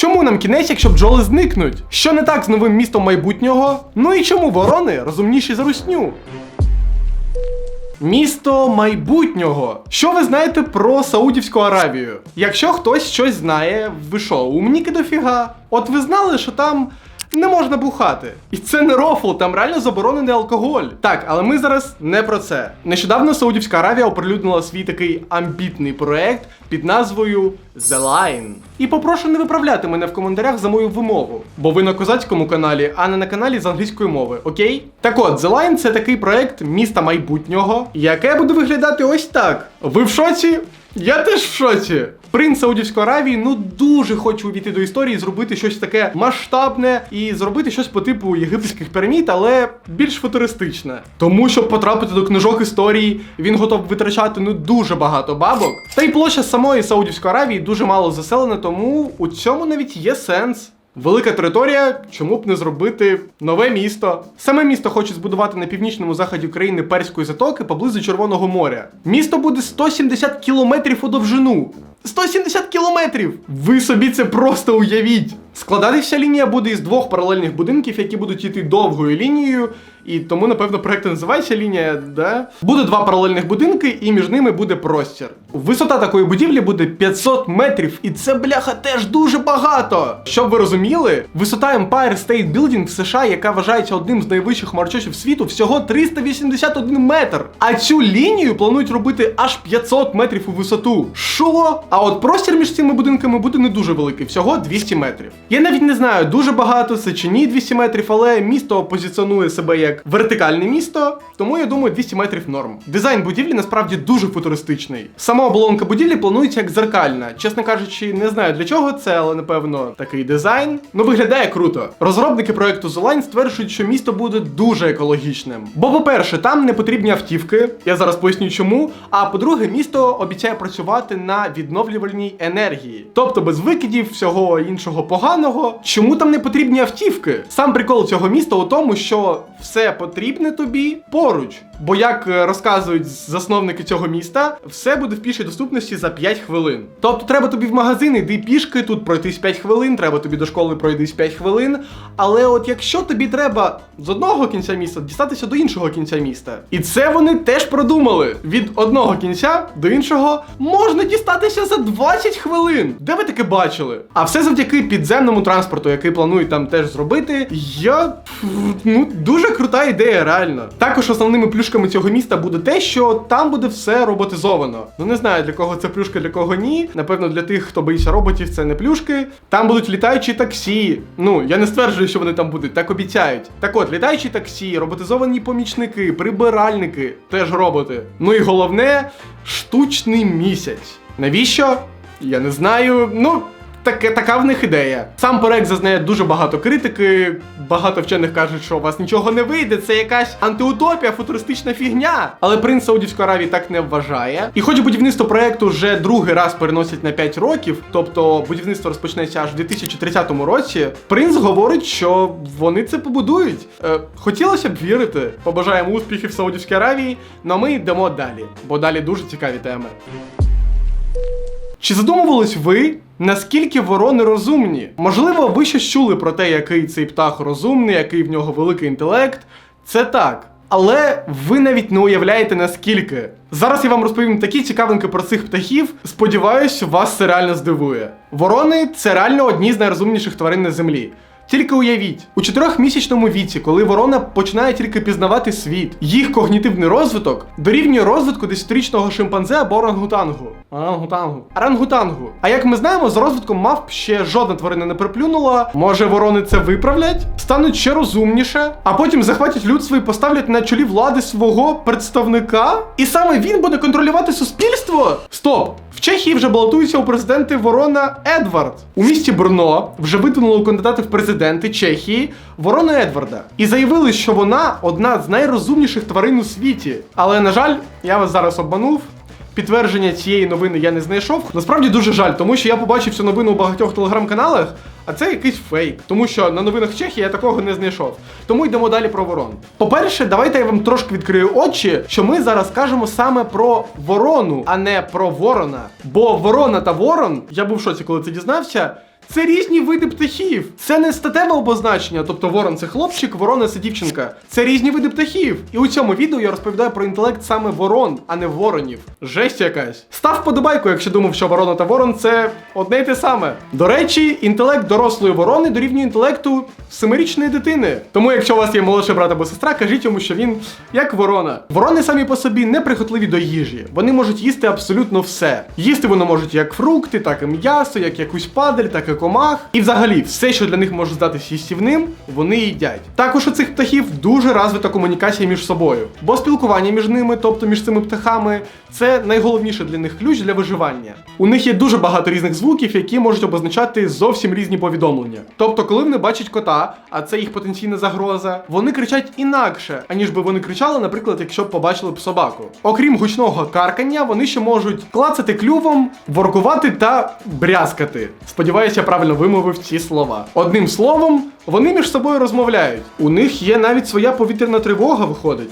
Чому нам кінець, якщо бджоли зникнуть? Що не так з новим містом майбутнього? Ну і чому ворони розумніші за русню? Місто майбутнього. Що ви знаєте про Саудівську Аравію? Якщо хтось щось знає, ви що, умніки дофіга? От ви знали, що там не можна бухати. І це не рофл, там реально заборонений алкоголь. Так, але ми зараз не про це. Нещодавно Саудівська Аравія оприлюднила свій такий амбітний проект під назвою The Line. І попрошу не виправляти мене в коментарях за мою вимову, бо ви на козацькому каналі, а не на каналі з англійської мови, окей? Так от, The Line це такий проект міста майбутнього, яке буде виглядати ось так. Ви в шоці? Я теж в шоці. Принц Саудівської Аравії ну дуже хоче увійти до історії, зробити щось таке масштабне і зробити щось по типу єгипетських пірамід, але більш футуристичне. Тому щоб потрапити до книжок історії, він готов витрачати ну дуже багато бабок. Та й площа самої Саудівської Аравії дуже мало заселена, тому у цьому навіть є сенс. Велика територія, чому б не зробити нове місто. Саме місто хочуть збудувати на північному заході країни Перської затоки поблизу Червоного моря. Місто буде 170 кілометрів у довжину. 170 кілометрів! Ви собі це просто уявіть! Складатися лінія буде із двох паралельних будинків, які будуть йти довгою лінією, і тому, напевно, проект називається лінія, да? Буде два паралельних будинки, і між ними буде простір. Висота такої будівлі буде 500 метрів, і це бляха теж дуже багато. Щоб ви розуміли, висота Empire State Building в США, яка вважається одним з найвищих хмарочосів світу, всього 381 метр. А цю лінію планують робити аж 500 метрів у висоту. Що? А от простір між цими будинками буде не дуже великий, всього 200 метрів. Я навіть не знаю, дуже багато це чи ні 200 метрів, але місто позиціонує себе як вертикальне місто, тому я думаю, 200 метрів норм. Дизайн будівлі насправді дуже футуристичний. Сама оболонка будівлі планується як зеркальна. Чесно кажучи, не знаю для чого це, але напевно такий дизайн. Ну виглядає круто. Розробники проекту Line стверджують, що місто буде дуже екологічним. Бо, по-перше, там не потрібні автівки. Я зараз поясню чому. А по-друге, місто обіцяє працювати на відновлювальній енергії, тобто без викидів, всього іншого поганого. Чому там не потрібні автівки? Сам прикол цього міста у тому, що все потрібне тобі поруч. Бо як е, розказують засновники цього міста, все буде в пішій доступності за 5 хвилин. Тобто треба тобі в магазин, йди пішки, тут пройтись 5 хвилин, треба тобі до школи пройдись 5 хвилин. Але от якщо тобі треба з одного кінця міста дістатися до іншого кінця міста, і це вони теж продумали. Від одного кінця до іншого можна дістатися за 20 хвилин. Де ви таке бачили? А все завдяки підземному транспорту, який планують там теж зробити. Я ну дуже крута ідея, реально. Також основними плюшками цього міста буде те, що там буде все роботизовано. Ну не знаю для кого це плюшка, для кого ні. Напевно, для тих, хто боїться роботів, це не плюшки. Там будуть літаючі таксі. Ну я не стверджую, що вони там будуть, так обіцяють. Так от, літаючі таксі, роботизовані помічники, прибиральники, теж роботи. Ну і головне штучний місяць. Навіщо? Я не знаю. Ну. Таке, така в них ідея. Сам проект зазнає дуже багато критики. Багато вчених кажуть, що у вас нічого не вийде, це якась антиутопія, футуристична фігня. Але принц Саудівської Аравії так не вважає. І хоч будівництво проекту вже другий раз переносять на 5 років, тобто будівництво розпочнеться аж в 2030 році. Принц говорить, що вони це побудують. Е, хотілося б вірити. Побажаємо успіхів Саудівській Аравії, ну а ми йдемо далі, бо далі дуже цікаві теми. Чи задумувались ви, наскільки ворони розумні? Можливо, ви щось чули про те, який цей птах розумний, який в нього великий інтелект. Це так. Але ви навіть не уявляєте наскільки. Зараз я вам розповім такі цікавинки про цих птахів. Сподіваюсь, вас це реально здивує. Ворони це реально одні з найрозумніших тварин на землі. Тільки уявіть, у чотирьохмісячному віці, коли ворона починає тільки пізнавати світ, їх когнітивний розвиток дорівнює розвитку десятирічного шимпанзе або орангутангу. Орангутангу. Орангутангу. А як ми знаємо, з розвитком мавп ще жодна тварина не приплюнула. Може, ворони це виправлять, стануть ще розумніше, а потім захватять людство і поставлять на чолі влади свого представника. І саме він буде контролювати суспільство. Стоп! В Чехії вже балотується у президенти Ворона Едвард. У місті Брно вже видвинули у кандидати в президенти Чехії Ворону Едварда. І заявили, що вона одна з найрозумніших тварин у світі. Але, на жаль, я вас зараз обманув. Підтвердження цієї новини я не знайшов. Насправді дуже жаль, тому що я побачив цю новину у багатьох телеграм-каналах, а це якийсь фейк, тому що на новинах Чехії я такого не знайшов. Тому йдемо далі про ворон. По-перше, давайте я вам трошки відкрию очі, що ми зараз кажемо саме про ворону, а не про ворона. Бо ворона та ворон, я був в шоці, коли це дізнався. Це різні види птахів. Це не статеве обозначення, тобто ворон це хлопчик, ворона це дівчинка. Це різні види птахів. І у цьому відео я розповідаю про інтелект саме ворон, а не воронів. Жесть якась. Став вподобайку, якщо думав, що ворона та ворон це одне й те саме. До речі, інтелект дорослої ворони дорівнює інтелекту семирічної дитини. Тому, якщо у вас є молодший брат або сестра, кажіть йому, що він як ворона. Ворони самі по собі не прихотливі до їжі. Вони можуть їсти абсолютно все. Їсти вони можуть як фрукти, так і м'ясо, як якусь падаль, так і комах. І взагалі, все, що для них може здатись їстівним, вони їдять. Також у цих птахів дуже розвита комунікація між собою, бо спілкування між ними, тобто між цими птахами, це найголовніше для них ключ для виживання. У них є дуже багато різних звуків, які можуть обозначати зовсім різні повідомлення. Тобто, коли вони бачать кота, а це їх потенційна загроза, вони кричать інакше, аніж би вони кричали, наприклад, якщо б побачили б собаку. Окрім гучного каркання, вони ще можуть клацати клювом, воркувати та брязкати. Сподіваюся, я правильно вимовив ці слова. Одним словом, вони між собою розмовляють. У них є навіть своя повітряна тривога, виходить.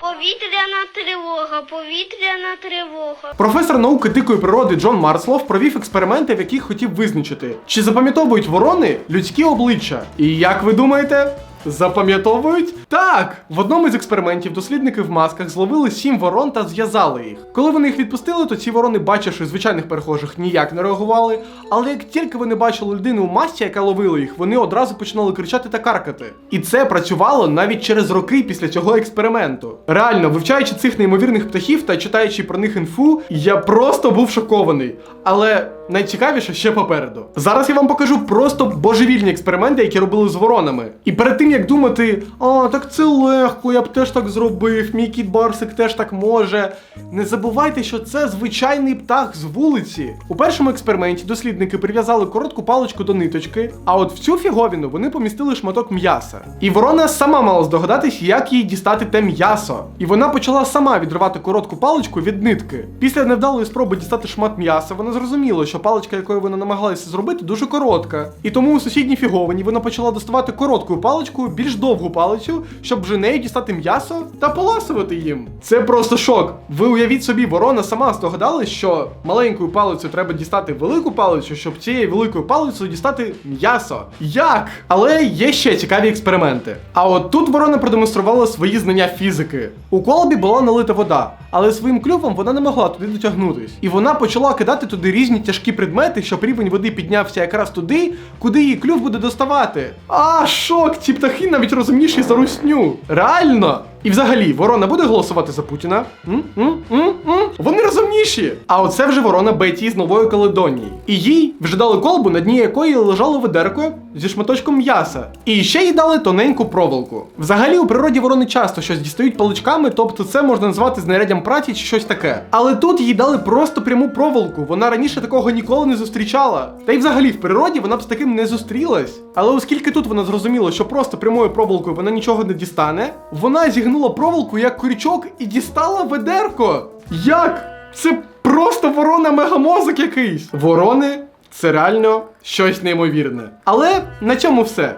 Повітряна тривога, повітряна тривога. Професор науки дикої природи Джон Марслов провів експерименти, в яких хотів визначити, чи запам'ятовують ворони людські обличчя. І як ви думаєте? Запам'ятовують? Так! В одному із експериментів дослідники в масках зловили сім ворон та зв'язали їх. Коли вони їх відпустили, то ці ворони, бачивши звичайних перехожих, ніяк не реагували. Але як тільки вони бачили людину у масці, яка ловила їх, вони одразу починали кричати та каркати. І це працювало навіть через роки після цього експерименту. Реально, вивчаючи цих неймовірних птахів та читаючи про них інфу, я просто був шокований. Але найцікавіше ще попереду. Зараз я вам покажу просто божевільні експерименти, які робили з воронами. І перед тим як думати, а так це легко, я б теж так зробив, мій кіт Барсик теж так може. Не забувайте, що це звичайний птах з вулиці. У першому експерименті дослідники прив'язали коротку паличку до ниточки, а от в цю фіговіну вони помістили шматок м'яса. І ворона сама мала здогадатись, як їй дістати те м'ясо. І вона почала сама відривати коротку паличку від нитки. Після невдалої спроби дістати шмат м'яса, вона зрозуміла, що паличка, якою вона намагалася зробити, дуже коротка. І тому у сусідній фіговині вона почала доставати короткою паличкою більш довгу палицю, щоб вже нею дістати м'ясо та поласувати їм. Це просто шок. Ви уявіть собі, ворона сама здогадалась, що маленькою палицею треба дістати велику палицю, щоб цією великою палицею дістати м'ясо. Як? Але є ще цікаві експерименти. А от тут ворона продемонструвала свої знання фізики. У колбі була налита вода, але своїм клювом вона не могла туди дотягнутись. І вона почала кидати туди різні тяжкі предмети, щоб рівень води піднявся якраз туди, куди її клюв буде доставати. А, шок! Ці птахи навіть розумніші за русню. Реально! І взагалі, ворона буде голосувати за Путіна? М? М? М? М? Вони розумніші. А оце вже ворона Беті з Нової Каледонії. І їй вже дали колбу, на дні якої лежало ведерко зі шматочком м'яса. І ще їй дали тоненьку проволоку. Взагалі у природі ворони часто щось дістають паличками, тобто це можна назвати знаряддям праці чи щось таке. Але тут їй дали просто пряму проволоку. Вона раніше такого ніколи не зустрічала. Та й взагалі в природі вона б з таким не зустрілась. Але оскільки тут вона зрозуміла, що просто прямою проволокою вона нічого не дістане, вона зігнула проволоку як крючок і дістала ведерко. Як? Це просто ворона мегамозок якийсь. Ворони це реально щось неймовірне. Але на цьому все.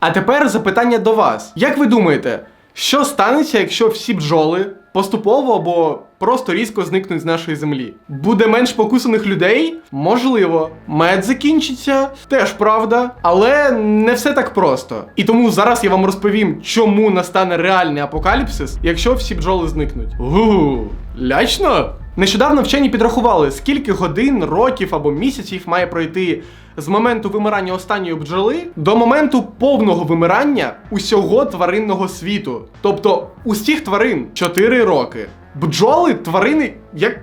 А тепер запитання до вас. Як ви думаєте, що станеться, якщо всі бджоли поступово або просто різко зникнуть з нашої землі? Буде менш покусаних людей? Можливо. Мед закінчиться, теж правда. Але не все так просто. І тому зараз я вам розповім, чому настане реальний апокаліпсис, якщо всі бджоли зникнуть. Гу, лячно? Нещодавно вчені підрахували, скільки годин, років або місяців має пройти з моменту вимирання останньої бджоли до моменту повного вимирання усього тваринного світу. Тобто усіх тварин 4 роки. Бджоли тварини як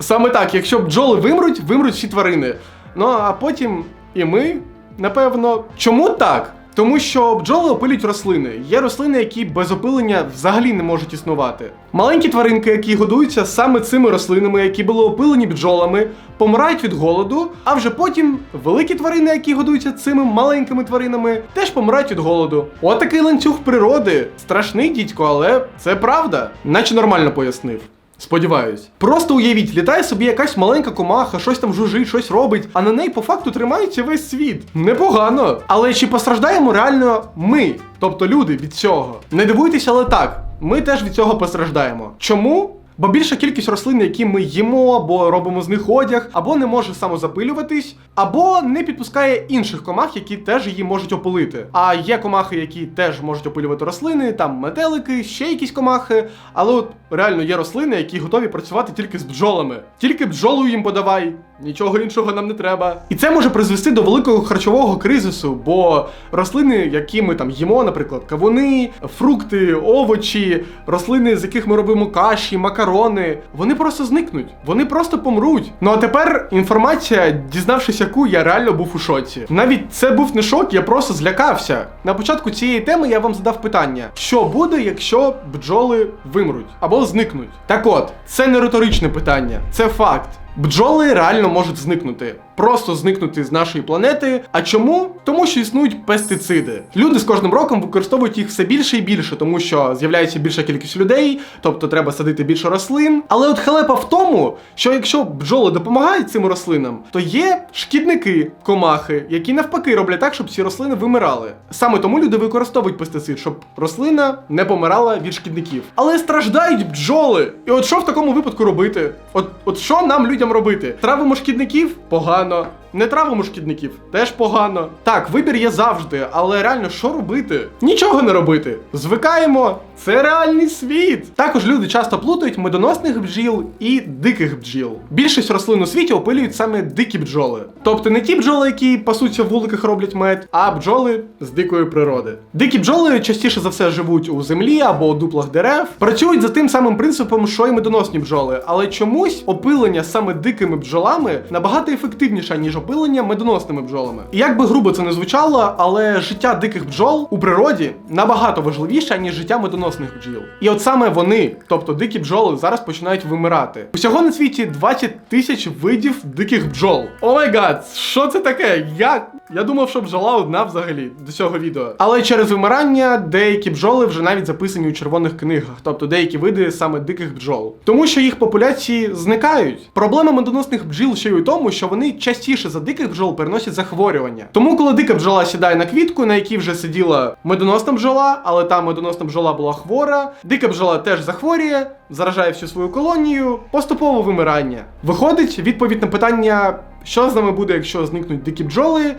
саме так, якщо бджоли вимруть, вимруть всі тварини. Ну а потім і ми, напевно. Чому так? Тому що бджоли опилюють рослини. Є рослини, які без опилення взагалі не можуть існувати. Маленькі тваринки, які годуються саме цими рослинами, які були опилені бджолами, помирають від голоду, а вже потім великі тварини, які годуються цими маленькими тваринами, теж помирають від голоду. Отакий ланцюг природи. Страшний дідько, але це правда. Наче нормально пояснив. Сподіваюсь. Просто уявіть, літає собі якась маленька комаха, щось там жужить, щось робить, а на неї по факту тримається весь світ. Непогано. Але чи постраждаємо реально ми, тобто люди, від цього? Не дивуйтеся, але так, ми теж від цього постраждаємо. Чому? Бо більша кількість рослин, які ми їмо, або робимо з них одяг, або не може самозапилюватись, або не підпускає інших комах, які теж її можуть опилити. А є комахи, які теж можуть опилювати рослини, там метелики, ще якісь комахи. Але от реально є рослини, які готові працювати тільки з бджолами. Тільки бджолу їм подавай. Нічого іншого нам не треба. І це може призвести до великого харчового кризису, бо рослини, які ми там їмо, наприклад, кавуни, фрукти, овочі, рослини, з яких ми робимо каші, макарони, вони просто зникнуть, вони просто помруть. Ну а тепер інформація, дізнавшись яку, я реально був у шоці. Навіть це був не шок, я просто злякався. На початку цієї теми я вам задав питання: що буде, якщо бджоли вимруть або зникнуть? Так от, це не риторичне питання, це факт. Бджоли реально можуть зникнути, просто зникнути з нашої планети. А чому? Тому що існують пестициди. Люди з кожним роком використовують їх все більше і більше, тому що з'являється більша кількість людей, тобто треба садити більше рослин. Але от халепа в тому, що якщо бджоли допомагають цим рослинам, то є шкідники, комахи, які навпаки роблять так, щоб ці рослини вимирали. Саме тому люди використовують пестицид, щоб рослина не помирала від шкідників. Але страждають бджоли. І от що в такому випадку робити? От, от що нам людям робити? Травимо шкідників? Погано. no, Не травимо шкідників теж погано. Так, вибір є завжди, але реально що робити? Нічого не робити. Звикаємо. Це реальний світ. Також люди часто плутають медоносних бджіл і диких бджіл. Більшість рослин у світі опилюють саме дикі бджоли. Тобто не ті бджоли, які пасуться в вуликах роблять мед, а бджоли з дикої природи. Дикі бджоли частіше за все живуть у землі або у дуплах дерев, працюють за тим самим принципом, що й медоносні бджоли, але чомусь опилення саме дикими бджолами набагато ефективніше, ніж опилення медоносними бджолами. І як би грубо це не звучало, але життя диких бджол у природі набагато важливіше, ніж життя медоносних бджіл. І от саме вони, тобто дикі бджоли, зараз починають вимирати. Усього на світі 20 тисяч видів диких бджол. О май гад, що це таке? Як? Я думав, що бджола одна взагалі до цього відео. Але через вимирання деякі бджоли вже навіть записані у червоних книгах, тобто деякі види саме диких бджол. Тому що їх популяції зникають. Проблема медоносних бджіл ще й у тому, що вони частіше за диких бджол переносять захворювання. Тому, коли дика бджола сідає на квітку, на якій вже сиділа медоносна бджола, але та медоносна бджола була хвора, дика бджола теж захворює, заражає всю свою колонію, поступово вимирання. Виходить, відповідь на питання, що з нами буде, якщо зникнуть дикі бджоли,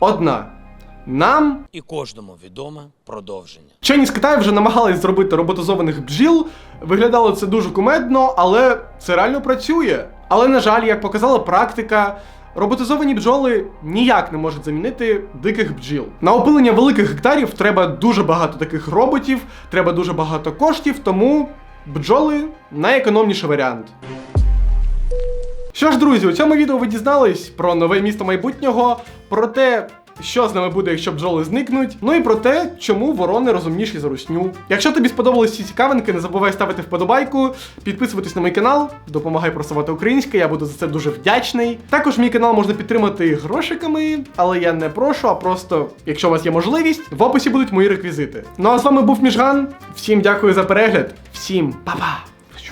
одна. Нам І кожному відоме продовження. Вчені з Китаю вже намагались зробити роботизованих бджіл. Виглядало це дуже кумедно, але це реально працює. Але, на жаль, як показала практика, роботизовані бджоли ніяк не можуть замінити диких бджіл. На опилення великих гектарів треба дуже багато таких роботів, треба дуже багато коштів, тому бджоли найекономніший варіант. Що ж, друзі, у цьому відео ви дізнались про нове місто майбутнього, про те, що з нами буде, якщо бджоли зникнуть, ну і про те, чому ворони розумніші за русню. Якщо тобі сподобались ці цікавинки, не забувай ставити вподобайку, підписуватись на мій канал, допомагай просувати українське, я буду за це дуже вдячний. Також мій канал можна підтримати грошиками, але я не прошу, а просто, якщо у вас є можливість, в описі будуть мої реквізити. Ну а з вами був Міжган. Всім дякую за перегляд, всім па-па!